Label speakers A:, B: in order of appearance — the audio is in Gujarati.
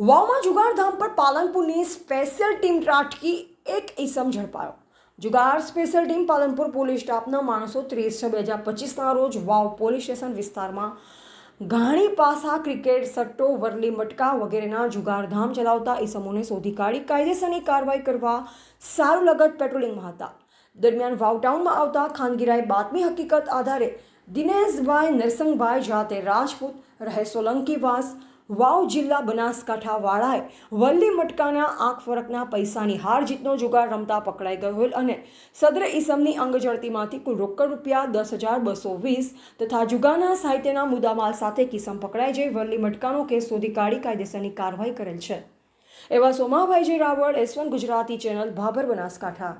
A: વાવમાં જુગારધામ પર પાલનપુરની સ્પેશિયલ ટીમ ત્રાટકી એક ઈસમ ઝડપાયો. જુગાર સ્પેશિયલ ટીમ પાલનપુર પોલીસ સ્ટાફના માણસો ત્રીસ છ. બે હજાર પચીસના રોજ વાવ પોલીસ સ્ટેશન વિસ્તારમાં ઘાણી પાસા ક્રિકેટ સટ્ટો, વરલી મટકા વગેરેના જુગારધામ ચલાવતા ઈસમોને શોધી કાઢી કાયદેસરની કાર્યવાહી કરવા સારું લગત પેટ્રોલિંગમાં હતા. દરમિયાન વાવ ટાઉનમાં આવતા ખાનગીરાએ બાતમી હકીકત આધારે દિનેશભાઈ નરસંગભાઈ જાતે રાજપૂત રહે સોલંકીવાસ વાવ જિલ્લા બનાસકાંઠા વાળાએ વલ્લી મટકાના આંખ ફરકના પૈસાની હાર જીતનો જુગાર રમતા પકડાઈ ગયેલ અને સદ્ર ઈસમની અંગજળતીમાંથી કુલ રોકડ રૂપિયા દસ હજાર બસો વીસ તથા જુગાના સાહિત્યના મુદ્દામાલ સાથે કિસમ પકડાઈ જઈ વલ્લી મટકાનો કેસ શોધી કાઢી કાયદેસરની કાર્યવાહી કરેલ છે. એવા Somabhaiji Raval S one Gujarati channel, Bhabhar, Banaskantha.